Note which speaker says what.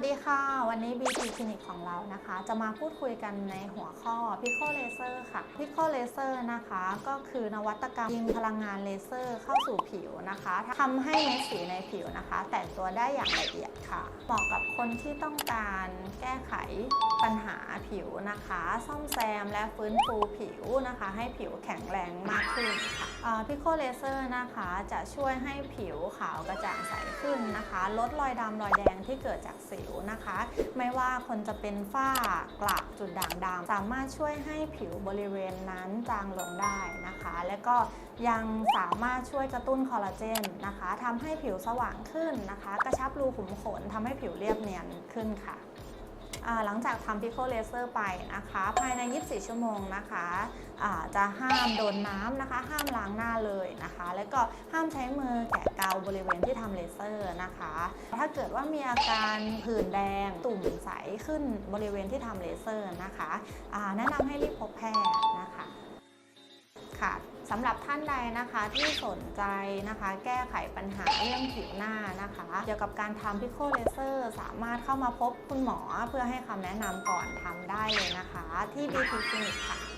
Speaker 1: วัสดีค่ะ วันนี้ BT Clinic ของเรานะคะ จะมาพูดคุยกันในหัวข้อ Pico Laser ค่ะ Pico Laser นะคะ ก็คือนวัตกรรมยิงพลังงานเลเซอร์เข้าสู่ผิวนะคะทำให้เม็ดสีในผิวนะคะ แตกตัวได้อย่างละเอียดค่ะ เหมาะกับคนที่ต้องการแก้ไขปัญหาผิวนะคะ ซ่อมแซมและฟื้นฟูผิวนะคะ ให้ผิวแข็งแรงมากขึ้นค่ะพิโคเลเซอร์นะคะจะช่วยให้ผิวขาวกระจ่างใส ขึ้นนะคะลดรอยดำรอยแดงที่เกิดจากสิวนะคะ ไม่ว่าคนจะเป็นฝ้ากระจุดด่างดำสามารถช่วยให้ผิวบริเวณนั้นจางลงได้นะคะ และก็ยังสามารถช่วยกระตุ้นคอลลาเจนนะคะทำให้ผิวสว่างขึ้นนะคะ กระชับรูขุมขนทำให้ผิวเรียบเนียนขึ้นค่ะ หลังจากทำพิโคเลเซอร์ไปนะคะ ภายใน 24 ชั่วโมงนะคะจะห้ามโดนน้ำนะคะ ห้ามล้างหน้าเลยนะคะ แล้วก็ห้ามใช้มือแกะเกาบริเวณที่ทำเลเซอร์นะคะ ถ้าเกิดว่ามีอาการผื่นแดงตุ่มใสขึ้นบริเวณที่ทำเลเซอร์นะคะแนะนำให้รีบพบแพทย์ สำหรับท่านใดนะคะที่สนใจนะคะ แก้ไขปัญหาเรื่องผิวหน้านะคะ เกี่ยวกับการทำพิโคเลเซอร์สามารถเข้ามาพบคุณหมอเพื่อให้คำแนะนำก่อนทำได้เลยนะคะ ที่ BT Clinic ค่ะ